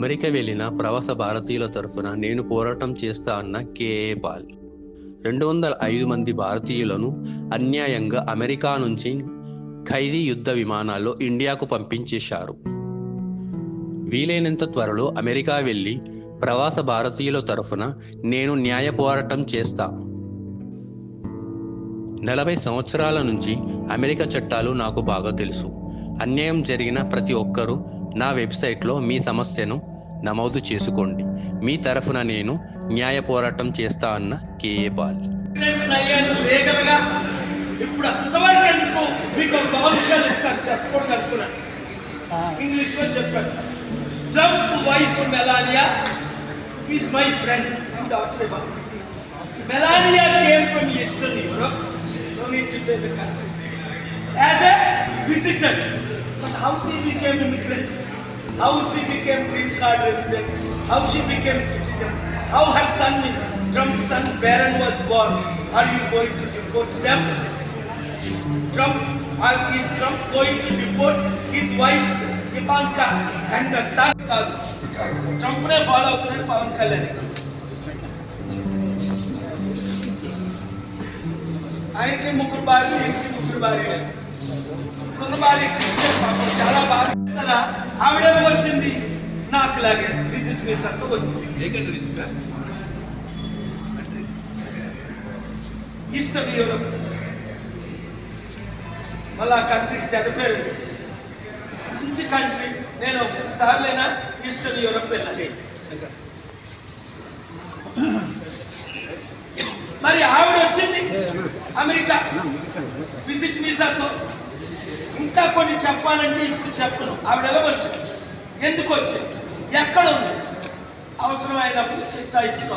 America వెళ్ళిన ప్రవాస భారతీయుల తరఫున నేను పోరాటం చేస్తా అన్న కేఏ పాల్ రెండు వందల ఐదు మంది భారతీయులను అన్యాయంగా అమెరికా నుంచి ఖైదీ యుద్ధ విమానాల్లో ఇండియాకు పంపించేశారు. వీలైనంత త్వరలో అమెరికా వెళ్ళి ప్రవాస భారతీయుల తరఫున నేను న్యాయ పోరాటం చేస్తా. నలభై సంవత్సరాల నుంచి అమెరికా చట్టాలు నాకు బాగా తెలుసు. అన్యాయం జరిగిన ప్రతి ఒక్కరూ నా వెబ్సైట్లో మీ సమస్యను నమోదు చేసుకోండి. మీ తరఫున నేను న్యాయ పోరాటం చేస్తా అన్న కేఏ పాల్ ప్రెగ్నెంట్ ఇప్పుడు అంతవరకు ఎందుకు మీకు ఒక ఇస్తాను చెప్పకూడదు అనుకున్నాను చెప్పేస్తాను Trump wife Melania is my friend doctor Melania came from Eastern Europe no need to say the countries as a visitor but how became immigrant how she became green card resident, how she became citizen, how her son, Trump's son Barron was born. Are you going to deport them? Trump, are, is Trump going to deport his wife Ivanka and the son? కాదు Trump నే follow అవుతున్నాడు పవన్ కళ్యాణ్ ఆయనకి ముగ్గురు భార్యలు ఈయనకి ముగ్గురు భార్యలు భార్య క్రిస్టియన్ పాపం చాలా బాగా కదా? ఆవిడ వచ్చింది. నాకు లాగే విజిట్ వీసాతో వచ్చింది. Eastern Europe. మళ్ళీ ఆ కంట్రీకి చనిపోయారు మంచి కంట్రీ. నేను సార్లైనా ఈస్టర్న్ యూరోప్ వెళ్ళాను మరి ఆవిడ వచ్చింది. అమెరికా. విజిట్ వీసాతో. ఇంకా కొన్ని చెప్పాలంటే ఇప్పుడు చెప్పను. ఆవిడ ఎలా వచ్చింది? ఎందుకు వచ్చింది? ఎక్కడ ఉంది? అవసరమైనప్పుడు చిట్టా ఇట్టుకో